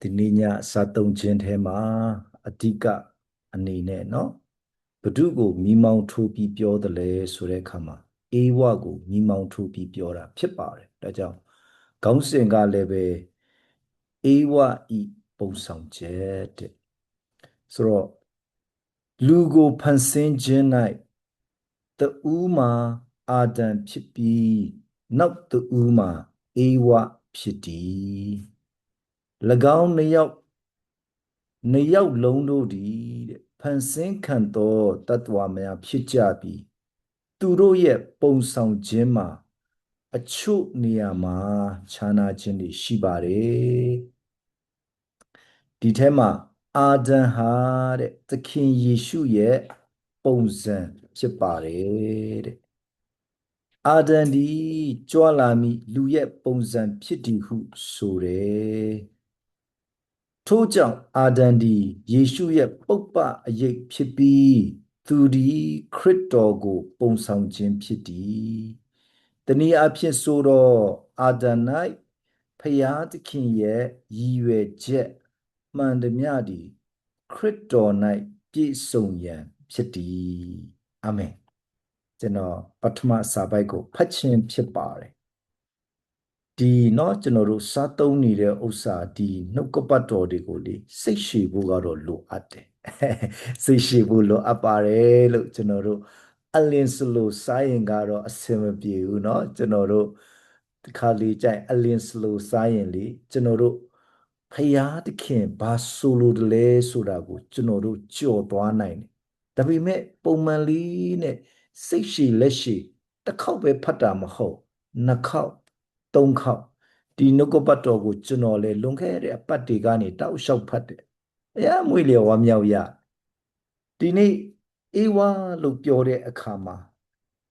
ဒီနေ့ညစာသုံးခြင်းထဲမှာအဓိကအနေနဲ့เนาะဘဒုကိုမိမောင်းထိုးပြီးပြောတယ်လဲဆိုတဲ့အခါမှာအေဝကိုမိမောင်းထိုးပြီးပြောတာဖြစ်ပါတယ်ဒါကြောင့်ခေါင်းစဉ်ကလည်းပဲအေဝဤပုံဆောင်ချက်တဲ့ဆိုတော့လူကိုဖန်ဆင်းခြင်း၌တူးမှာအာဒံဖြစ်ပြီးနောက်တူးမှာအေဝဖြစ်သည်၎ င်းနှစ်ယောက်နှစ်ယောက်လုံးတို့သည်တဲ့ဖန်ဆင်းခံသောတ attva များဖြစ်ကြပြီးသူတို့ရဲ့ပုံဆောင်ခြင်းမှာအချို့နေရာမှာခြားနာခြင်းတွေရှိပါတယ်ဒီထဲမှာအာဒံဟာတဲ့သခင်ယေရှုရဲ့ပုံစံဖြစ်ပါတယ်တဲ့အာဒံဒီကြွလာမိလူရဲ့ပုံစံဖြစ်တည်ဟုဆိုတယ် ထို့ကြောင့်အာဒံဒီယေရှုရဲ့ပုပ္ပအရေးဖြစ်ပြီးသူဒီခရစ်တော်ကို ပုံဆောင်ခြင်းဖြစ်သည်တနည်းအားဖြင့်ဆိုတော့အာဒံ၌ဖျားသခင်ရဲ့ရည်ရွယ်ချက်မှန်သမျှသည်ခရစ်တော်၌ပြည့်စုံရန်ဖြစ်သည်အာမင်ကျွန်တော်ပထမစာပိုက်ကိုဖတ်ခြင်းဖြစ်ပါတယ် ဒီเนาะကျွန်တော်တို့စားသုံးနေတဲ့ဥစ္စာဒီနှုတ်ကပတ်တော်တွေကိုလေစိတ်ရှည်ဖို့ကတော့လိုအပ်တယ်စိတ်ရှည်ဖို့လိုအပ်ပါတယ်လို့ကျွန်တော်တို့အလင်းစလိုစားရင်ကတော့အဆင်မပြေဘူးเนาะကျွန်တော်တို့ဒီခါလေးကြိုင်အလင်းစလိုစားရင်လေကျွန်တော်တို့ဖယားသခင်ဘာဆိုလိုတယ်လဲဆိုတာကိုကျွန်တော်တို့ကြော်သွားနိုင်တယ်ဒါပေမဲ့ပုံမှန်လေးနဲ့စိတ်ရှည်လက်ရှည်တစ်ခေါက်ပဲဖတ်တာမဟုတ်နှစ်ခေါက် သုံးခေါက်ဒီနှုတ်ကပတ်တော်ကိုကျွန်တော်လေလွန်ခဲ့တဲ့အပတ်တွေကနေတောက်လျှောက်ဖတ်တယ်အရာမွေလျော်ဝါမြောက်ရဒီနေ့အေဝါလို့ပြောတဲ့အခါမှာ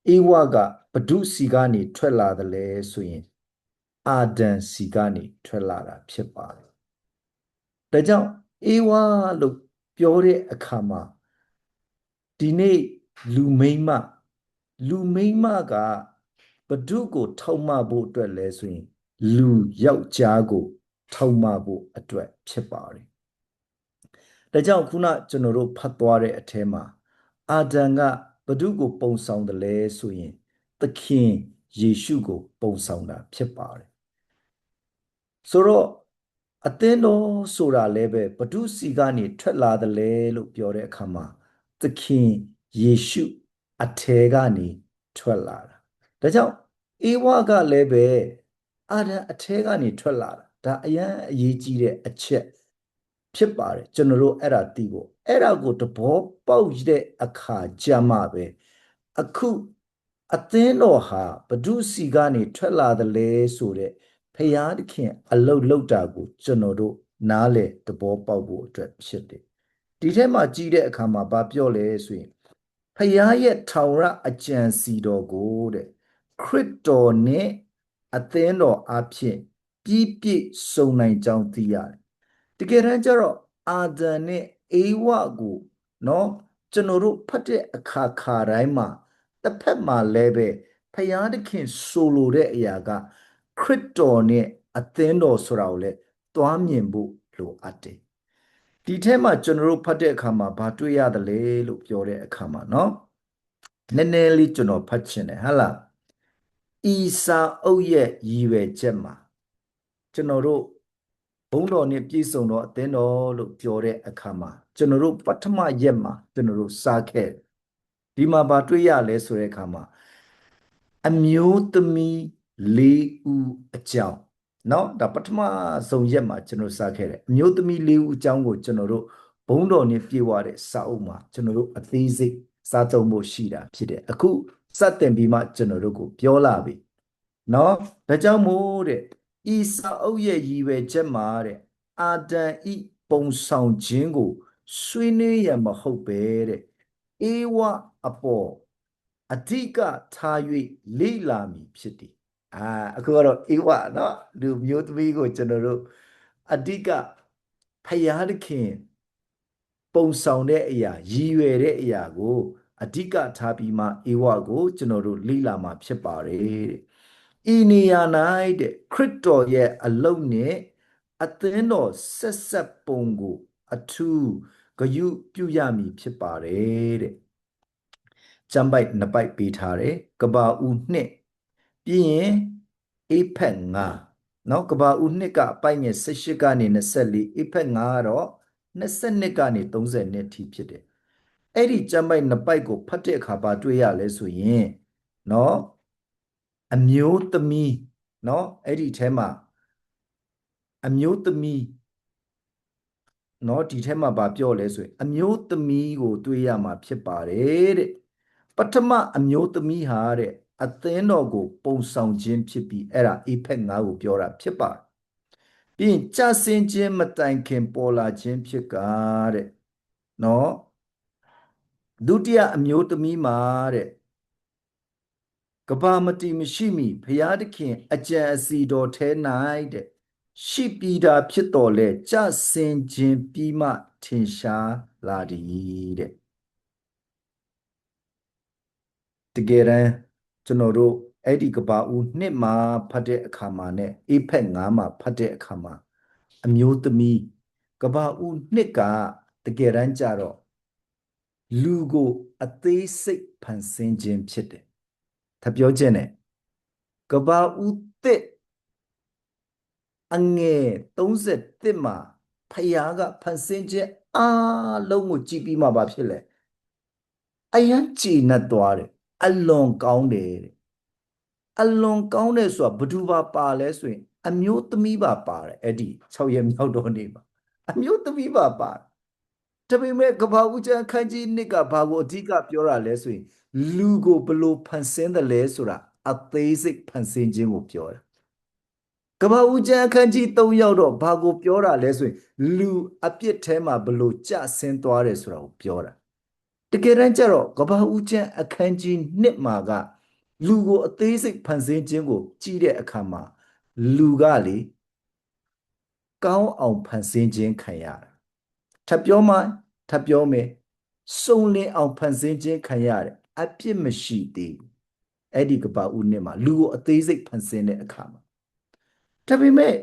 အေဝါကဘဒုစီကနေထွက်လာတယ်လဲဆိုရင်အာဒံစီကနေထွက်လာတာဖြစ်ပါတယ်ဒါကြောင့်အေဝါလို့ပြောတဲ့အခါမှာဒီနေ့လူမိမ့်မလူမိမ့်မက ဘဒုကို ထောက်မဖို့အတွက်လဲဆိုရင် လူယောက်ျားကို ထောက်မဖို့အတွက်ဖြစ်ပါတယ်ဒါကြောင့်ခုနကျွန်တော်တို့ဖတ်သွားတဲ့အထဲမှာအာဒံကဘဒုကို ပုံဆောင်တယ်လဲဆိုရင်သခင်ယေရှုကို ပုံဆောင်တာဖြစ်ပါတယ်ဆိုတော့အသင်းတော်ဆိုတာလည်းပဲဘဒုစီကနေထွက်လာတယ်လဲလို့ပြောတဲ့အခါမှာသခင်ယေရှုအထဲကနေထွက်လာတာ ဒါကြောင့်အေဝါကလည်းပဲအာဒံအထဲကနေထွက်လာတာဒါအရန်အရေးကြီးတဲ့အချက်ဖြစ်ပါတယ်ကျွန်တော်တို့အဲ့ဒါသိဖို့အဲ့ဒါကိုတဘောပေါက်တဲ့အခါကြာမှပဲအခုအသင်းတော်ဟာဘဒုစီကနေထွက်လာတယ်လဲဆိုတဲ့ဖရာသခင် အလုတ်လောက်တာကိုကျွန်တော်တို့နားလေတဘောပေါက်ဖို့အတွက်ဖြစ်တယ်ဒီထဲမှာကြည့်တဲ့အခါမှာဘာပြောလဲဆိုရင်ဖရာရဲ့ထောင်ရအကြံစီတော်ကိုတဲ့ ခရစ်တော်နဲ့အသင်းတော်အဖြစ်ပြည့်ပြည့်စုံနိုင်ကြောင်းသိရတယ်။တကယ်တမ်းကျတော့အာဒံနဲ့အေဝကိုနော်ကျွန်တော်တို့ဖတ်တဲ့အခါခါတိုင်းမှာတစ်ဖက်မှာလည်းပဲဖယားသခင်ဆိုလိုတဲ့အရာကခရစ်တော်နဲ့အသင်းတော်ဆိုတာကိုလည်းသွားမြင်ဖို့လိုအပ်တယ်။ဒီထဲမှာကျွန်တော်တို့ဖတ်တဲ့အခါမှာဘာတွေ့ရသလဲလို့ပြောတဲ့အခါမှာနော်နည်းနည်းလေးကျွန်တော်ဖတ်ချင်တယ်ဟဟလား ဤစာအုပ်ရဲ့ရည်ရွယ်ချက်မှာကျွန်တော်တို့ဘုံတော်နဲ့ပြည့်စုံတော့အသင်းတော်လို့ပြောတဲ့အခါမှာကျွန်တော်တို့ပထမရက်မှာကျွန်တော်တို့စားခဲ့ဒီမှာဗာတွေ့ရလဲဆိုတဲ့အခါမှာအမျိုးသမီး၄ဦးအကြောင်းเนาะဒါပထမဆုံးရက်မှာကျွန်တော်စားခဲ့တယ်အမျိုးသမီး၄ဦးအကြောင်းကိုကျွန်တော်တို့ဘုံတော်နဲ့ပြေဝတဲ့စာအုပ်မှာကျွန်တော်တို့အသေးစိတ်စားသုံးဖို့ရှိတာဖြစ်တယ်အခုစတင်ပြီးမှကျွန်တော်တို့ကိုပြောလာပြီ နော်ဒါကြောင့်မို့တဲ့ဤစာအုပ်ရဲ့ရည်ရွယ်ချက်မှာတဲ့အာဒံဤပုံဆောင်ခြင်းကိုဆွေးနွေးရမဟုတ်ပဲတဲ့ဧဝအပေါ်အဓိကထား၍လိလာမည်ဖြစ်သည်အာအခုကတော့ဧဝနော်လူမျိုးသမီးကိုကျွန်တော်တို့အဓိကဖယားသခင်ပုံဆောင်တဲ့အရာရည်ရွယ်တဲ့အရာကိုအဓိကထားပြီးမှဧဝကိုကျွန်တော်တို့လိလာမှာဖြစ်ပါတယ်တဲ့ ဤနေရာ၌တဲ့ခရစ်တော်ရဲ့အလုံးနဲ့အသင်းတော်ဆက်ဆက်ပုံကိုအထူးဂယုပြုရမည်ဖြစ်ပါတယ်တဲ့ကျမ်းပိုက်နှစ်ပိုက်ပေးထားတယ်ကဘာဦးနှစ်ပြီးရင်အေဖက်ငါနော်ကဘာဦးနှစ်ကအပိုက်ငယ်18ကနေ24အေဖက်ငါကတော့22ကနေ30နှစ်ထိဖြစ်တယ်အဲ့ဒီကျမ်းပိုက်နှစ်ပိုက်ကိုဖတ်တဲ့အခါဘာတွေ့ရလဲဆိုရင်နော် အမျိုးသမီးเนาะအဲ့ဒီထဲမှာအမျိုးသမီးเนาะဒီထဲမှာဗာပြောလဲဆိုရင်အမျိုးသမီးကိုတွေ့ရမှာဖြစ်ပါတယ်တဲ့ပထမအမျိုးသမီးဟာတဲ့အသင်းတော်ကို ပုံဆောင်ခြင်းဖြစ်ပြီးအဲ့ဒါအေဖက်9ကိုပြောတာဖြစ်ပါတယ်ပြီးရင်ကြဆင်းခြင်းမတိုင်ခင်ပေါ်လာခြင်းဖြစ်ကားတဲ့เนาะဒုတိယအမျိုးသမီးမှာတဲ့ ကဘာမတိမရှိမီဘုရားသခင်အကြံအစီတော်ထဲ၌တဲ့ရှိပြီးတာဖြစ်တော်လဲကြဆင်ခြင်းပြီးမှထင်ရှားလာသည်တဲ့တကယ်တမ်းကျွန်တော်တို့အဲ့ဒီကဘာဦးနှစ်မှာဖတ်တဲ့အခါမှာ ਨੇ အေဖက်9မှာဖတ်တဲ့အခါမှာအမျိုးသမီးကဘာဦးနှစ်ကတကယ်တမ်းကြတော့လူကိုအသေးစိတ်ဖန်ဆင်းခြင်းဖြစ်တယ်။ ထပြောခြင်းနဲ့ကဘာဦးတစ်အငယ်31မှာဖယားကဖန်ဆင်းခြင်းအားလုံးကိုကြည်ပြီးမှဘာဖြစ်လဲအယံကြည်နဲ့သွားတယ်အလွန်ကောင်းတယ်တဲ့အလွန်ကောင်းတယ်ဆိုတာဘသူပါပါလဲဆိုရင် အမျိုးသမီးပါပါတယ်အဲ့ဒီ6ရက်မြောက်တော့နေပါအမျိုးသမီးပါပါတယ် ဒါပေမဲ့ကဘာဦးကျန်ခန်းကြီးနှစ်ကဘာကိုအဓိကပြောတာလဲဆိုရင်လူကိုဘလို့ဖန်ဆင်းတယ်လဲဆိုတာအသေးစိတ်ဖန်ဆင်းခြင်းကိုပြောတာကဘာဦးကျန်အခန်းကြီး3ရောက်တော့ဘာကိုပြောတာလဲဆိုရင်လူအပြစ်ထဲမှာဘလို့ကြဆင်းသွားတယ်ဆိုတာကိုပြောတာတကယ်တမ်းကျတော့ကဘာဦးကျန်အခန်းကြီး1မှာကလူကိုအသေးစိတ်ဖန်ဆင်းခြင်းကိုကြည့်တဲ့အခါမှာလူကလေကောင်းအောင်ဖန်ဆင်းခြင်းခံရတာ ထပ်ပြောမှထပ်ပြောမယ်စုံလင်အောင်ဖန်ဆင်းခြင်းခံရတယ်အပြစ်မရှိသေးဘူးအဲ့ဒီကပဦးနှစ်မှာလူကိုအသေးစိတ်ဖန်ဆင်းတဲ့အခါမှာဒါပေမဲ့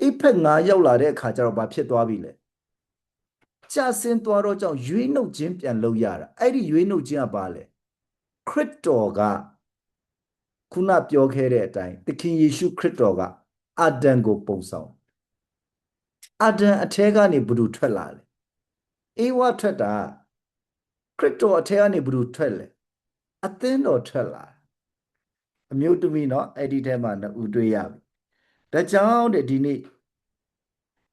အိဖက်9ရောက်လာတဲ့အခါကျတော့ဘာဖြစ်သွားပြီလဲကြာစင်သွားတော့ကြောင့်ရွေးနှုတ်ခြင်းပြန်လုပ်ရတာအဲ့ဒီရွေးနှုတ်ခြင်းကဘာလဲခရစ်တော်ကခုနပြောခဲ့တဲ့အတိုင်းသခင်ယေရှုခရစ်တော်ကအာဒံကိုပုံဆောင်အာဒံအထဲကနေဘုသူထွက်လာတယ် အေဝထွက်တာခရစ်တော်အထဲကနေဘုသူထွက်လဲအသင်းတော်ထွက်လာအမျိုးသမီးเนาะအဲ့ဒီထဲမှာနှစ်ဦးတွေ့ရပြီဒါကြောင့်တဲ့ဒီနေ့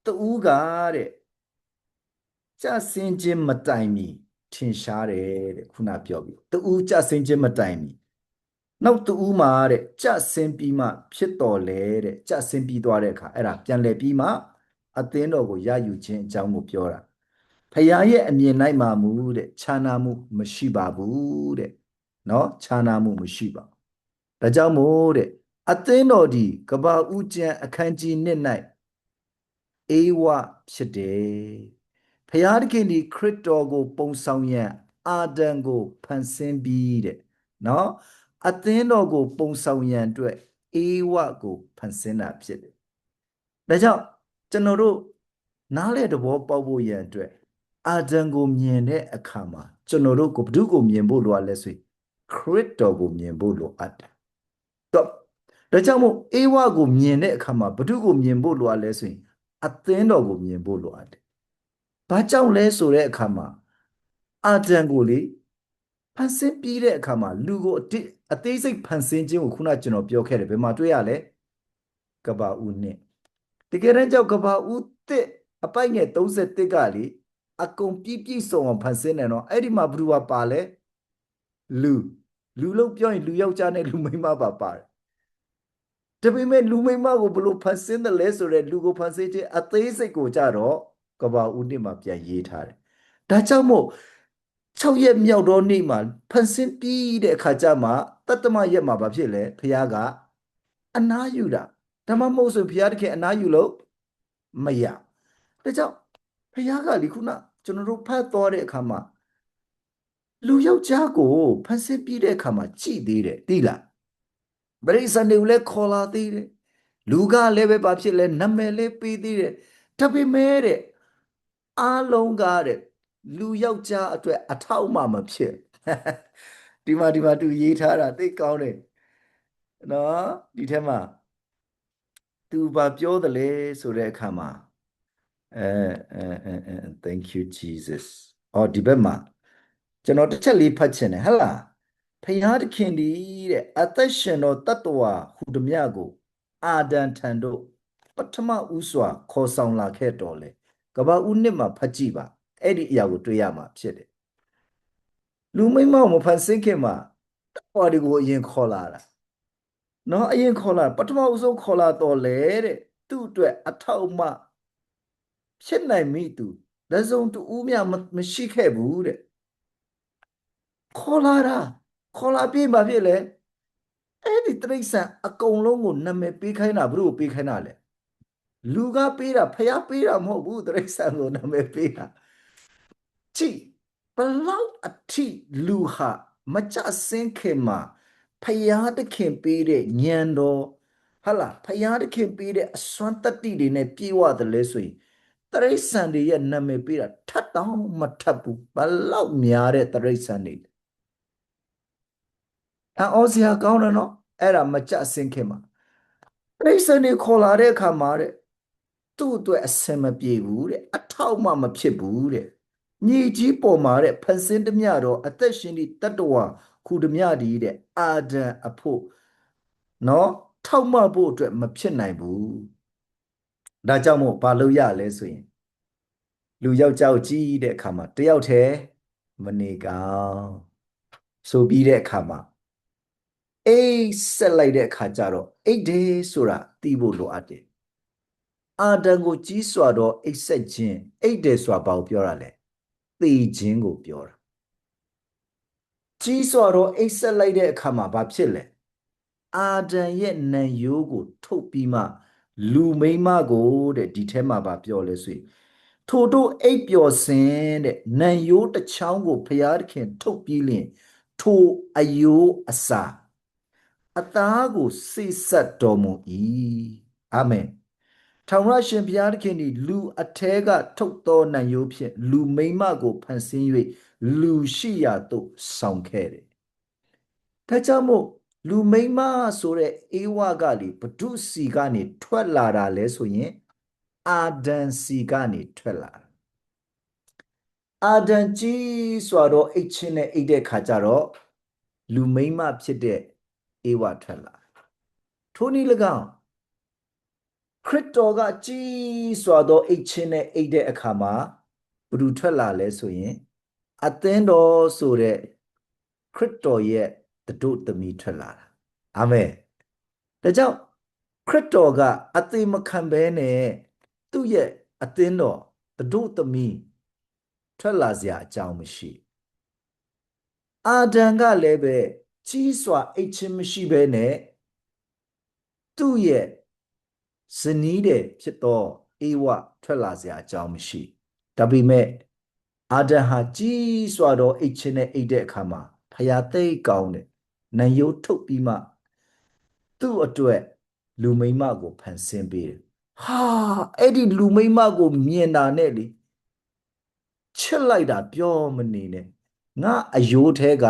တူးကတဲ့ကြဆင်းခြင်းမတိုင်မီထင်ရှားတယ်တဲ့ခုနပြောပြီတူးကြဆင်းခြင်းမတိုင်မီနောက်တူးမှာတဲ့ကြဆင်းပြီးမှဖြစ်တော်လဲတဲ့ကြဆင်းပြီးသွားတဲ့အခါအဲ့ဒါပြန်လဲပြီးမှအသင်းတော်ကိုရယူခြင်းအကြောင်းကိုပြောတာ ဖရာရဲ့အမြင်လိုက်မှာမူတဲ့ခြားနာမှုမရှိပါဘူးတဲ့နော်ခြားနာမှုမရှိပါဒါကြောင့်မို့တဲ့အသင်းတော်ဒီကဘာဥကျန်အခန်းကြီးနှစ်၌အေဝဖြစ်တယ်ဖရာသခင်ဒီခရစ်တော်ကို ပုံဆောင်ရန်အာဒံကိုဖန်ဆင်းပြီးတဲ့နော်အသင်းတော်ကို ပုံဆောင်ရန်အတွက်အေဝကိုဖန်ဆင်းတာဖြစ်တယ်ဒါကြောင့်ကျွန်တော်တို့နားလေတဘောပေါက်ဖို့ရန်အတွက် အာဒံကိုမြင်တဲ့အခါမှာကျွန်တော်တို့ကိုဘု து ကိုမြင်ဖို့လိုအပ်လဲဆိုခရစ်တော်ကိုမြင်ဖို့လိုအပ်တယ်တော့ဒါကြောင့်မို့အေဝကိုမြင်တဲ့အခါမှာဘု து ကိုမြင်ဖို့လိုအပ်လဲဆိုရင်အသင်းတော်ကိုမြင်ဖို့လိုအပ်တယ်။ဘာကြောင့်လဲဆိုတဲ့အခါမှာအာဒံကိုလေဖန်ဆင်းပြီးတဲ့အခါမှာလူကိုအသေးစိတ်ဖန်ဆင်းခြင်းကိုခုနကျွန်တော်ပြောခဲ့တယ်ဘယ်မှာတွေ့ရလဲကဘာဦးနှစ်တကယ်တမ်းကြောင့်ကဘာဦးတစ်အပိုက်ငယ်31ကလေ အကုန်ပြည့်ပြည့်စုံအောင်ဖန်ဆင်းတယ်နော်အဲ့ဒီမှာဘ누구ပါလဲလူလူလို့ပြောရင်လူယောက်ျားနဲ့လူမိန်းမပါပါတယ်ဒါပေမဲ့လူမိမကိုဘလို့ဖန်ဆင်းတယ်လဲဆိုတော့လူကိုဖန်ဆင်းခြင်းအသေးစိတ်ကိုကြတော့ကဘာဦးနှစ်မှာပြန်ရေးထားတယ်။ဒါကြောင့်မို့6ရက်မြောက်တော့နေ့မှာဖန်ဆင်းပြီးတဲ့အခါကျမှတတ္တမရက်မှာဘာဖြစ်လဲဖခင်ကအနာယူတာဒါမှမဟုတ်ဆိုဖခင်တခင်အနာယူလို့မရ။ဒါကြောင့်ဖခင်ကဒီခုန ကျွန်တော်တို့ဖတ်သွားတဲ့အခါမှာလူယောက်ျားကိုဖန်ဆင်းပြီးတဲ့အခါမှာကြည်သေးတယ်သိလားပရိသတ်တွေကိုလည်းခေါ်လာသေးတယ်လူကလည်းပဲဘာဖြစ်လဲနာမည်လေးပေးသေးတယ်ဒါပေမဲ့တဲ့အားလုံးကတဲ့လူယောက်ျားအတွက်အထောက်မှမဖြစ်ဒီမှာဒီမှာသူရေးထားတာသိကောင်းတယ်နော်ဒီထဲမှာသူဘာပြောတယ်လဲဆိုတဲ့အခါမှာ အဲအဲအဲအဲ thank you jesus အော်ဒီဘက်မှာကျွန်တော်တစ်ချက်လေးဖတ်ချင်တယ်ဟဟလားဖယားသခင်ဒီတဲ့အသက်ရှင်တော်တတ္တဝါဟူသည်မြကိုအာဒံထံတို့ပထမဦးစွာခေါ်ဆောင်လာခဲ့တော်လေကဘာဦးနှစ်မှာဖတ်ကြည့်ပါအဲ့ဒီအရာကိုတွေ့ရမှာဖြစ်တယ်လူမိမမဖန်ဆင်းခင်မှာတဝါဒီကိုအရင်ခေါ်လာတာနော်အရင်ခေါ်လာပထမဦးဆုံးခေါ်လာတော်လေတဲ့သူ့အတွက်အထောက်အမ ဖြစ်နိုင်မိသူလက်စုံတူဦးမြမရှိခဲ့ဘူးတဲ့ခေါ်လာတာခေါ်လာပြေးမှာဖြစ်လေအဲ့ဒီတိရစ္ဆာန်အကုန်လုံးကိုနာမည်ပေးခိုင်းတာဘုရုပေးခိုင်းတာလေလူကပေးတာဖျားပေးတာမဟုတ်ဘူးတိရစ္ဆာန်ကိုနာမည်ပေးတာကြည့်ဘလောက်အထိလူဟာမကြဆင်းခင်မှာဖျားတခင်ပေးတဲ့ညံတော်ဟာလားဖျားတခင်ပေးတဲ့အစွမ်းတတ္တိတွေနဲ့ပြေဝတယ်လဲဆိုရင် တရိษံတွေရဲ့နာမည်ပေးတာထပ်တောင်မထပ်ဘူးဘလောက်များတဲ့တရိษံတွေအော်စရာကောင်းတယ်နော်အဲ့ဒါမကြဆင်းခင်မှာတရိษံတွေခေါ်လာတဲ့အခါမှာတဲ့သူ့အတွက်အစင်မပြေဘူးတဲ့အထောက်မှမဖြစ်ဘူးတဲ့ညီကြီးပေါ်မှာတဲ့ဖန်ဆင်းတမျှတော့အသက်ရှင်သည့်တတ္တဝါခုတမျှဒီတဲ့အာဒံအဖို့နော်ထောက်မှဖို့အတွက်မဖြစ်နိုင်ဘူး ဒါကြောင့်မို့ဘာလို့ရလဲဆိုရင်လူယောက်ျားကိုကြီးတဲ့အခါမှာတယောက်တည်းမနေကောင်ဆိုပြီးတဲ့အခါမှာအိတ်ဆက်လိုက်တဲ့အခါကျတော့အိတ်တယ်ဆိုတာသိဖို့လိုအပ်တယ်အာဒံကိုကြီးစွာတော့အိတ်ဆက်ခြင်းအိတ်တယ်ဆိုတာဘာကိုပြောတာလဲသေခြင်းကိုပြောတာကြီးစွာတော့အိတ်ဆက်လိုက်တဲ့အခါမှာဘာဖြစ်လဲအာဒံရဲ့နံရိုးကို ထုတ်ပြီးမှ လူမိမကိုတဲ့ဒီထဲမှာဗာပြောလဲဆိုရင်ထိုတို့အိပ်ပျော်စင်တဲ့နံရိုးတစ်ချောင်းကိုဘုရားသခင်ထုတ်ပြီးလင်ထိုအယိုးအစာအသားကိုစိတ်ဆက်တော်မူ၏အာမင်ထောင်ရရှင်ဘုရားသခင်ဒီလူအထဲကထုတ်သောနံရိုးဖြင့်လူမိမကိုဖန်ဆင်း၍လူရှိရာသို့ဆောင်ခဲ့တယ်ဒါကြောင့်မို့ လူမိမဆိုတဲ့အေဝကလေဘဒုစီကနေထွက်လာတာလဲဆိုရင်အာဒန်စီကနေထွက်လာတာအာဒန်ကြီးဆိုတော့အိတ်ချင်းနဲ့အိတ်တဲ့ခါကျတော့လူမိမဖြစ်တဲ့အေဝထွက်လာထိုနည်း၎င်းခရစ်တော်ကကြီးစွာသောအိတ်ချင်းနဲ့အိတ်တဲ့အခါမှာဘ누구ထွက်လာလဲဆိုရင်အသင်းတော်ဆိုတဲ့ခရစ်တော်ရဲ့ တတို့သမီးထွက်လာတာအာမင်ဒါကြောင့်ခရစ်တော်ကအသေးမခံဘဲနဲ့သူ့ရဲ့အသင်းတော်တတို့သမီးထွက်လာစရာအကြောင်းမရှိအာဒံကလည်းပဲကြီးစွာအိတ်ချင်းမရှိဘဲနဲ့သူ့ရဲ့ဇနီးတဲ့ဖြစ်သောအေဝထွက်လာစရာအကြောင်းမရှိဒါပေမဲ့အာဒံဟာကြီးစွာသောအိတ်ချင်းနဲ့အိတ်တဲ့အခါမှာဖယားသိကောင်းတ ယ်နံရိုးထုတ်ပြီးမှသူ့အတွက်လူမိမကိုဖန်ဆင်းပေးတယ်ဟာအဲ့ဒီလူမိမကိုမြင်တာနဲ့လေချစ်လိုက်တာပြောမနေနဲ့ငါအယိုးထဲက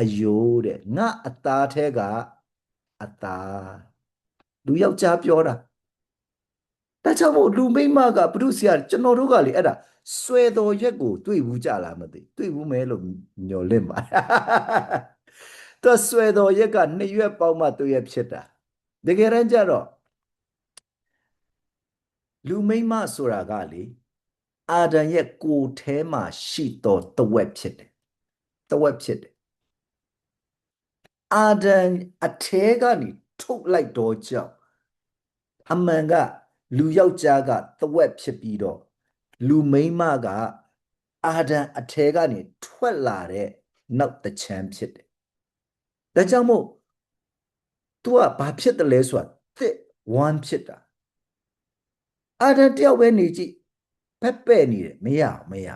အယိုးတဲ့ငါအသားထဲကအသားလူယောက်ျားပြောတာဒါကြောင့်မို့လူမိမကဘုရုဆရာကျွန်တော်တို့ကလေအဲ့ဒါဆွဲတော်ရက်ကို တွေ့ဘူးကြလားမသိတွေ့ဘူးမဲလို့ညော်လင့်ပါ သူဆွဲတော်ရက်ကနှစ်ရွက်ပေါင်းမှသူရက်ဖြစ်တာတကယ်တမ်းကျတော့လူမိမဆိုတာကလေအာဒံရဲ့ကိုယ်ထဲမှာရှိတော်တဝက်ဖြစ်တယ်တဝက်ဖြစ်တယ်အာဒံအထဲကနေထုတ်လိုက်တော့ကြောင့်အမှန်ကလူယောက်ျားကတဝက်ဖြစ်ပြီးတော့လူမိန်းမကအာဒံအထဲကနေထွက်လာတဲ့နောက်တချမ်းဖြစ်တယ် ဒါကြောင့်မို့ तू ကဘာဖြစ်တယ်လဲဆိုတာတစ် one ဖြစ်တာအာဒံတယောက်ပဲနေကြည့်ဖက်ပဲ့နေတယ်မရမရ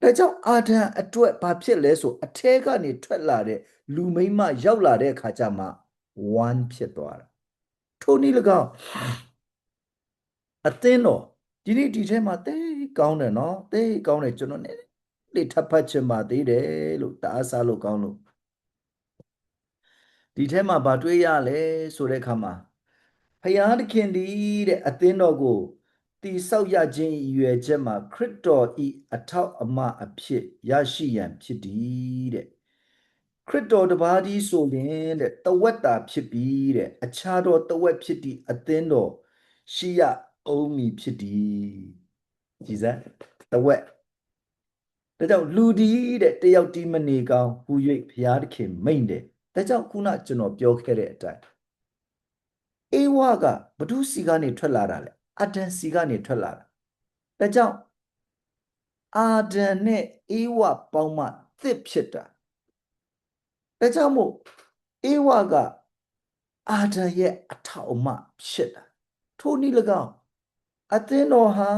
ဒါကြောင့်အာဒံအတွက်ဘာဖြစ်လဲဆိုအထဲကနေထွက်လာတဲ့လူမိန်းမရောက်လာတဲ့အခါကျမှ1ဖြစ်သွားတာထထိုနည်း၎င်းအသင်းတော်ဒီနေ့ဒီထဲမှာတိတ်ကောင်းတယ်နော်တိတ်ကောင်းတယ်ကျွန်တော်နည်းလေထပ်ဖတ်ချင်ပါသေးတယ်လို့တအားစားလို့ကောင်းလို့ ဒီထဲမှာဗာတွေးရလဲဆိုတဲ့အခါမှာဖယားသခင်ဒီတဲ့အသင်းတော်ကိုတိဆောက်ရခြင်းရည်ရွယ်ချက်မှာခရစ်တော်ဤအထောက်အမအဖြစ်ရရှိရန်ဖြစ်သည်တဲ့ခရစ်တော်တပါးဒီဆိုရင်တဲ့တဝက်တာဖြစ်ပြီးတဲ့အခြားသောတဝက်ဖြစ်သည့်အသင်းတော်ရှိရအောင်မည်ဖြစ်သည်ကြည်စမ်းတဝက်ဒါကြောင့်လူဒီတဲ့တယောက်ဒီမနေကောင်းဟူ၍ဘုရားသခင်မိန့်တယ် ဒါကြောင့်ခုနကျွန်တော်ပြောခဲ့တဲ့အတိုင်းအေဝါကဘဒုစီကနေထွက်လာတာလေအဒန်စီကနေထွက်လာတာဒါကြောင့်အာဒန်နဲ့အေဝါပေါင်းမှသစ်ဖြစ်တာဒါကြောင့်မို့အေဝါကအာဒန်ရဲ့အထောက်အမဖြစ်တာထိုနည်း၎င်းအသင်းတော်ဟာ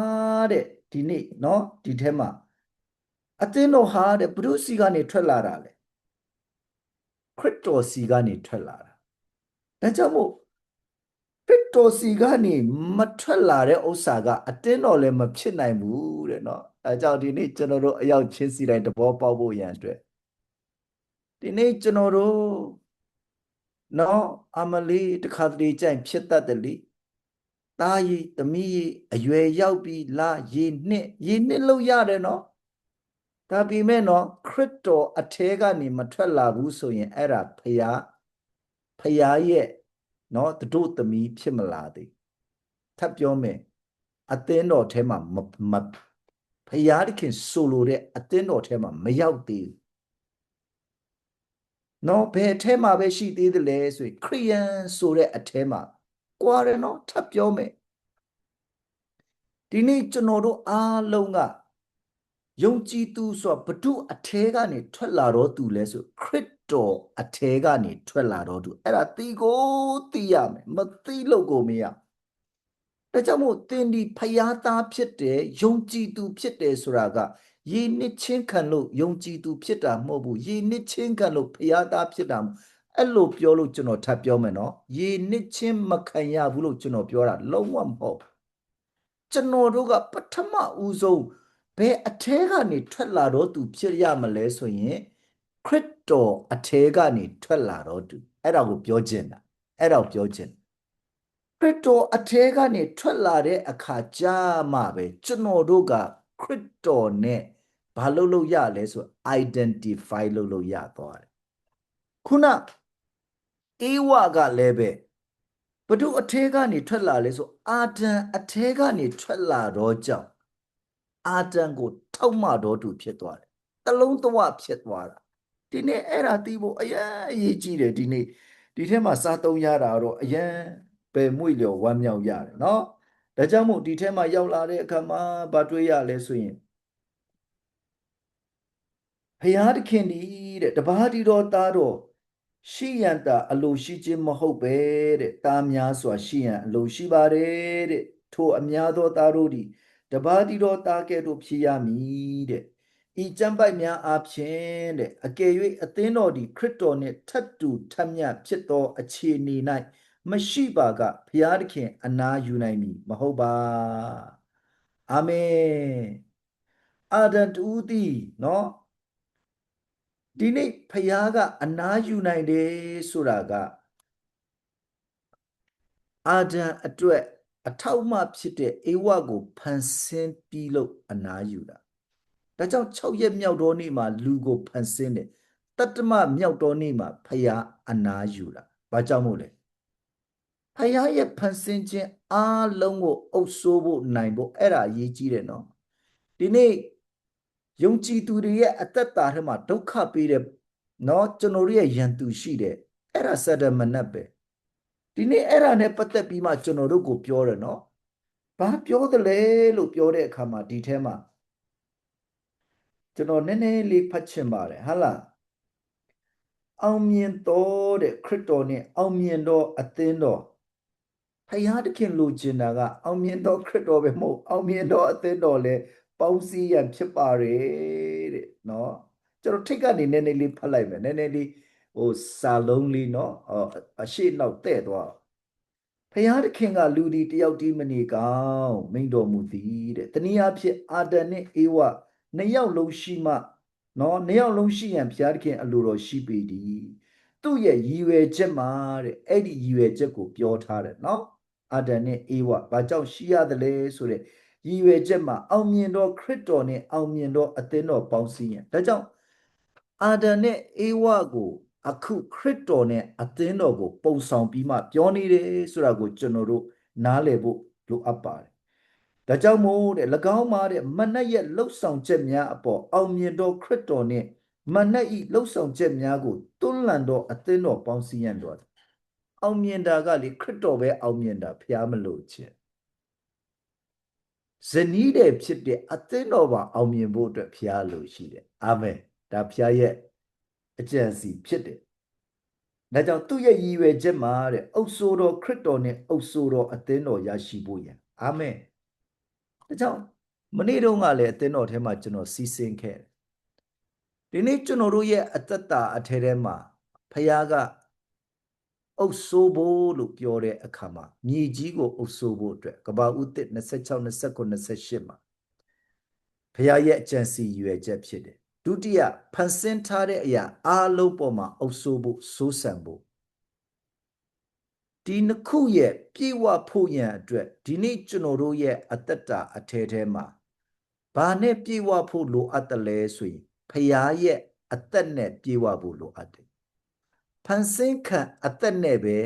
တဲ့ဒီနေ့เนาะဒီထဲမှာအသင်းတော်ဟာတဲ့ဘုရုစီကနေထွက်လာတာလေ ခရစ်တော်စီကနေထွက်လာတာဒါကြောင့်မို့ခရစ်တော်စီကနေမထွက်လာတဲ့ဥစ္စာကအတင်းတော်လည်းမဖြစ်နိုင်ဘူးတဲ့เนาะအဲကြောင့်ဒီနေ့ကျွန်တော်တို့အရောက်ချင်းစီတိုင်းတဘောပေါက်ဖို့ရန်အတွက်ဒီနေ့ကျွန်တော်တို့เนาะအမလီတခါတလေကြိုင်ဖြစ်တတ်တယ်လေသားရည်သမီးရည်အရွယ်ရောက်ပြီးလာရေနှစ်ရေနှစ်လို့ရတယ်နော် ဒါပေမဲ့နော်ခရစ်တော်အထဲကနေမထွက်လာဘူးဆိုရင်အဲ့ဒါဖယားဖယားရဲ့နော်တို့သမီးဖြစ်မလာသေးထပ်ပြောမယ်အသင်းတော်ထဲမှာမဖယားတခင်ဆိုလိုတဲ့အသင်းတော်ထဲမှာမရောက်သေးဘူးနော်ဘယ်အထဲမှာပဲရှိသေးတယ်လဲဆိုရင်ခရိယန်ဆိုတဲ့အထဲမှာကွာတယ်နော်ထပ်ပြောမယ်ဒီနေ့ကျွန်တော်တို့အားလုံးက ယုံကြည်သူဆိုဘဒုအထဲကနေထွက်လာတော့သူလဲဆိုခရစ်တော်အထဲကနေထွက်လာတော့သူအဲ့ဒါသိကိုသိရမယ်မသိလို့ကိုမရဒါကြောင့်မို့သင်ဒီဖျားသားဖြစ်တယ်ယုံကြည်သူဖြစ်တယ်ဆိုတာကယေနစ်ချင်းခံလို့ယုံကြည်သူဖြစ်တာမဟုတ်ဘူးယေနစ်ချင်းခံလို့ဖျားသားဖြစ်တာမဟုတ်အဲ့လိုပြောလို့ကျွန်တော်ထပ်ပြောမယ်နော်ရေနစ်ချင်းမခံရဘူးလို့ကျွန်တော်ပြောတာလုံးဝမဟုတ်ကျွန်တော်တို့ကပထမဦးဆုံး ဘယ်အထဲကနေထွက်လာတော့သူဖြစ်ရမလဲဆိုရင်ခရစ်တော်အထဲကနေထွက်လာတော့သူအဲ့ဒါကိုပြောခြင်းတာအဲ့ဒါကိုပြောခြင်းခရစ်တော်အထဲကနေထွက်လာတဲ့အခါကြာမှပဲကျွန်တော်တို့ကခရစ်တော်နဲ့ဘာလုပ်လို့ရလဲဆို identify လုပ်လို့ရသွားတယ်ခုနအေဝကလည်းပဲဘဒုအထဲကနေထွက်လာလဲဆိုအာဒံအထဲကနေထွက်လာတော့ကြောင့် အာဒံကိုထောက်မှတော်သူဖြစ်သွားတယ်တလုံးတဝဖြစ်သွားတာဒီနေ့အဲ့ဒါသိဖို့အရင်အရေးကြီးတယ်ဒီနေ့ဒီထဲမှာစားသုံးရတာတော့အရင်ပဲမွေ့လျော်ဝမ်းမြောက်ရတယ်เนาะဒါကြောင့်မို့ဒီထဲမှာရောက်လာတဲ့အခါမှာဗာတွေးရလဲဆိုရင်ဖရာသခင်ဒီတဲ့တပါးဒီတော်သားတော်ရှိရန်တာအလိုရှိခြင်းမဟုတ်ပဲတဲ့တားများစွာရှိရန်အလိုရှိပါတယ်တဲ့ထိုအများသောသားတို့သည် တပါးတီတော်သားကဲ့သို့ဖြစ်ရမည်တဲ့ဤကြံပိုက်များအားဖြင့်တဲ့အကယ်၍အသင်းတော်သည်ခရစ်တော်နှင့်ထပ်တူထပ်မြတ်ဖြစ်သောအခြေအနေ၌မရှိပါကဘုရားသခင်အနာယူနိုင်မည်မဟုတ်ပါအာမင်အာဒန်တူသည်နော်ဒီနေ့ဖယားကအနားယူနိုင်တယ်ဆိုတာကအာဒံအတွက် အထောက်မှဖြစ်တဲ့ဧဝကိုဖန်ဆင်းပြီးလို့အနာယူတာဒါကြောင့်6ရက်မြောက်တော်နေ့မှာလူကိုဖန်ဆင်းတယ်တတ္တမမြောက်တော်နေ့မှာဖယားအနာယူတာဘာကြောင့်မို့လဲဖယားရဲ့ဖန်ဆင်းခြင်းအားလုံးကိုအုပ်ဆိုးဖို့နိုင်ဖို့အဲ့ဒါအရေးကြီးတယ်နော်ဒီနေ့ယုံကြည်သူတွေရဲ့အသက်တာထဲမှာဒုက္ခပေးတဲ့နော်ကျွန်တော်တို့ရဲ့ယံသူရှိတယ်အဲ့ဒါစတဲ့မနက်ပဲ ဒီနေ့အဲ့ဒါနဲ့ပတ်သက်ပြီးမှကျွန်တော်တို့ကိုပြောတယ်เนาะဘာပြောသလဲလို့ပြောတဲ့အခါမှာဒီထဲမှာကျွန်တော်နည်းနည်းလေးဖတ်ချင်ပါတယ်ဟာလားအောင်မြင်တော်တဲ့ခရစ်တော်နဲ့အောင်မြင်တော်အသင်းတော်ဖယားတခင်လိုချင်တာကအောင်မြင်တော်ခရစ်တော်ပဲမဟုတ်အောင်မြင်တော်အသင်းတော်လည်းပေါင်းစည်းရန်ဖြစ်ပါတယ်တဲ့နော်ကျွန်တော်ထိတ်ကနေနည်းနည်းလေးဖတ်လိုက်မယ်နည်းနည်းလေး ဟိုစာလုံးလေးနော်အရှိနောက်တဲ့သွားဖယားသခင်ကလူဒီတယောက်တည်းမနေကောင်းမိန်တော်မူသည်တဲ့တနည်းအားဖြင့်အာဒံနဲ့အေဝနှစ်ယောက်လုံးရှိမှနော်နှစ်ယောက်လုံးရှိရန်ဘုရားသခင်အလိုတော်ရှိပေသည်သူ့ရဲ့ရည်ရွယ်ချက်မှာတဲ့အဲ့ဒီရည်ရွယ်ချက်ကိုပြောထားတယ်နော်အာဒံနဲ့အေဝဘာကြောင့်ရှိရတယ်လဲဆိုတဲ့ရည်ရွယ်ချက်မှာအောင်မြင်သောခရစ်တော်နဲ့အောင်မြင်သောအသင်းတော်ပေါင်းစည်းရန်ဒါကြောင့်အာဒံနဲ့အေဝကို အခုခရစ်တော်နဲ့အသင်းတော်ကို ပုံဆောင်ပြီးမှပြောနေတယ်ဆိုတာကိုကျွန်တော်တို့နားလည်ဖို့လိုအပ်ပါတယ်။ဒါကြောင့်မို့တဲ့၎င်းမှာတဲ့မနက်ရဲ့လှုပ်ဆောင်ချက်များအပေါ်အောင်မြင်တော်ခရစ်တော်နဲ့မနက်ဤလှုပ်ဆောင်ချက်များကိုတွန်းလှန်တော်အသင်းတော်ပေါင်းစည်းရန်တော်အောင်မြင်တာကလေခရစ်တော်ပဲအောင်မြင်တာဖျားမလို့ချက်ဇနီးတဲ့ဖြစ်တဲ့အသင်းတော်ပါအောင်မြင်ဖို့အတွက်ဖျားလို့ရှိတယ်အာမင်ဒါဖျားရဲ့ အကြံစီဖြစ်တယ်။ဒါကြောင့်သူ့ရဲ့ရည်ရွယ်ချက်မှာတဲ့အုပ်ဆိုးတော်ခရစ်တော်နဲ့အုပ်ဆိုးတော်အသင်းတော်ရရှိဖို့ရန်အာမင်။ဒါကြောင့်မနေ့တုန်းကလည်းအသင်းတော်ထဲမှာကျွန်တော်စီစဉ်ခဲ့တယ်။ဒီနေ့ကျွန်တော်တို့ရဲ့အသက်တာအထဲထဲမှာဖခင်ကအုပ်ဆိုးဖို့လို့ပြောတဲ့အခါမှာမြေကြီးကိုအုပ်ဆိုးဖို့အတွက်ကဘာဥတစ်26 29 28မှာဖခင်ရဲ့အကြံစီရွယ်ချက်ဖြစ်တယ် ဒုတိယဖန်ဆင်းထားတဲ့အရာအားလုံးပေါ်မှာအုပ်ဆိုးဖို့စိုးစံဖို့ဒီနှစ်ခုရဲ့ပြေဝဖို့ရန်အတွက်ဒီနေ့ကျွန်တော်တို့ရဲ့အသက်တာအထဲထဲမှာဘာနဲ့ပြေဝဖို့လိုအပ်တယ်လဲဆိုရင်ဖရာရဲ့အသက်နဲ့ပြေဝဖို့လိုအပ်တယ်ဖန်ဆင်းခံအသက်နဲ့ပဲ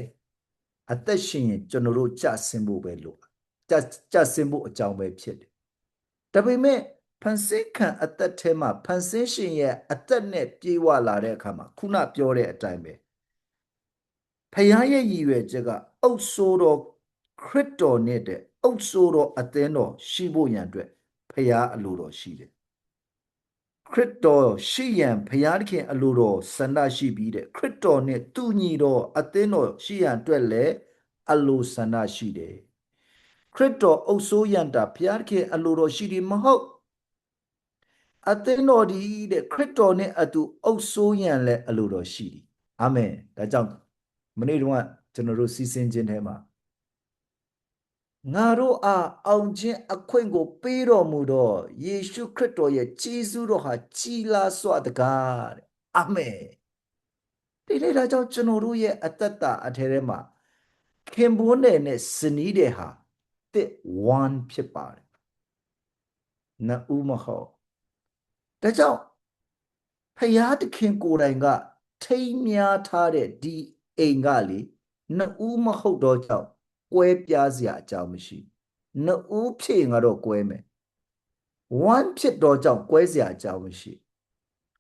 အသက်ရှင်ရင်ကျွန်တော်တို့ကြဆင်းဖို့ပဲလိုကြကြဆင်းဖို့အကြောင်းပဲဖြစ်တယ်ဒါပေမဲ့ ဖန်ဆင်းခံအသက်ထဲမှာဖန်ဆင်းရှင်ရဲ့အသက်နဲ့ပြေဝလာတဲ့အခါမှာခုနပြောတဲ့အတိုင်းပဲဖခင်ရဲ့ရည်ရွယ်ချက်ကအုပ်ဆိုးတော်ခရစ်တော်နဲ့တဲ့အုပ်ဆိုးတော်အသင်းတော်ရှိဖို့ရန်အတွက်ဖခင်အလိုတော်ရှိတယ်ခရစ်တော်ရှိရန်ဖခင်သခင်အလိုတော်ဆန္ဒရှိပြီးတဲ့ခရစ်တော်နဲ့သူညီတော်အသင်းတော်ရှိရန်အတွက်လည်းအလိုဆန္ဒရှိတယ်ခရစ်တော်အုပ်ဆိုးရန်တာဖခင်သခင်အလိုတော်ရှိတယ်မဟုတ် အသင်းတော်ဒီတဲ့ခရစ်တော်နဲ့အတူအုပ်ဆိုးရန်လည်းအလိုတော်ရှိသည်အာမင်ဒါကြောင့်မနေ့တုန်းကကျွန်တော်တို့စီစဉ်ခြင်းထဲမှာငါတို့အားအောင်ခြင်းအခွင့်ကိုပေးတော်မူသောယေရှုခရစ်တော်ရဲ့ကြီးစုတော်ဟာကြီးလာစွာတကားတဲ့အာမင်ဒီနေ့ဒါကြောင့်ကျွန်တော်တို့ရဲ့အသက်တာအထဲထဲမှာခင်ပွန်းတယ်နဲ့ဇနီးတယ်ဟာတစ် one ဖြစ်ပါတယ်နှစ်ဦးမဟုတ် ဒါကြောင့်ဖယားတခင်ကိုယ်တိုင်က ထိမ်းများထားတဲ့ဒီအိမ်ကလေနှစ်ဦးမဟုတ်တော့ကြောင့်ကွဲပြားစရာအကြောင်းမရှိနှစ်ဦးဖြစ်ငါတော့ကွဲမယ် one ဖြစ်တော့ကြောင့်ကွဲစရာအကြောင်းမရှိ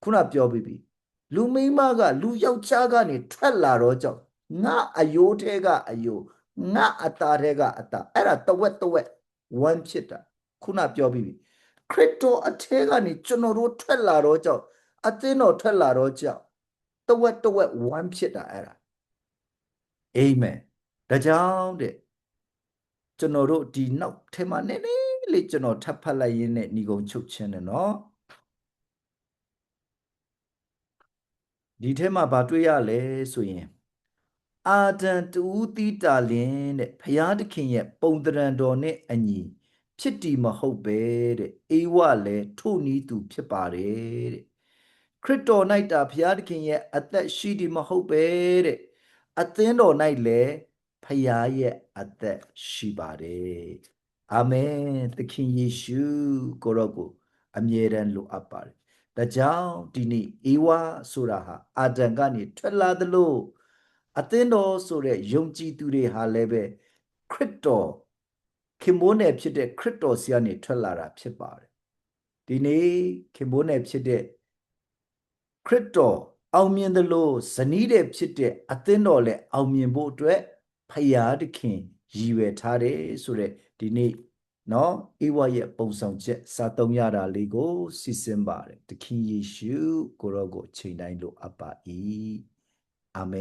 ခုနပြောပြီးပြီလူမိန်းမကလူယောက်ျားကနေထွက်လာတော့ကြောင့်ငါအယိုးထဲကအယိုးငါအသားထဲကအသားအဲ့ဒါတဝက်တဝက် one ဖြစ်တာခုနပြောပြီးပြီ ခရစ်တော်အထဲကနေကျွန်တော်တို့ထွက်လာတော့ကြောင့်အသင်းတော်ထွက်လာတော့ကြောင့်တဝက်တဝက်ဝမ်းဖြစ်တာအဲ့ဒါအာမင်ဒါကြောင့်တဲ့ကျွန်တော်တို့ဒီနောက်ထဲမှာနည်းနည်းလေးကျွန်တော်ထပ်ဖတ်လိုက်ရင်းနဲ့ညီကုံချုပ်ခြင်းတယ်နော်ဒီထဲမှာဗာတွေ့ရလဲဆိုရင်အာဒံတူတီတာလင်းတဲ့ဖရာသခင်ရဲ့ပုံတရံတော်နဲ့အညီ ဖြစ်တည်မဟုတ်ပဲတဲ့အေဝလည်းထို့နည်းသူဖြစ်ပါတယ်တဲ့ခရစ်တော်၌တာဘုရားသခင်ရဲ့အသက်ရှိတည်မဟုတ်ပဲတဲ့အသင်းတော်၌လည်းဖရာရဲ့အသက်ရှိပါတယ်အာမင်သခင်ယေရှုကိုရောကိုအမြဲတမ်းလိုအပ်ပါတယ်ဒါကြောင့်ဒီနေ့အေဝါဆိုတာဟာအာဒံကနေထွက်လာသလိုအသင်းတော်ဆိုတဲ့ယုံကြည်သူတွေဟာလည်းပဲခရစ်တော် ခင်မိုးနယ်ဖြစ်တဲ့ခရစ်တော်ဆီကနေထွက်လာတာဖြစ်ပါတယ်ဒီနေ့ခင်မိုးနယ်ဖြစ်တဲ့ခရစ်တော်အောင်မြင်သလိုဇနီးတဲ့ဖြစ်တဲ့အသင်းတော်လည်းအောင်မြင်ဖို့အတွက်ဖယားသခင်ရည်ရွယ်ထားတယ်ဆိုတဲ့ဒီနေ့နော်ဧဝရဲ့ပုံဆောင်ချက်စာသုံးရတာလေးကိုစီစဉ်ပါတယ်သခင်ယေရှုကိုရောကိုချိန်တိုင်းလိုအပ်ပါ၏အာမင်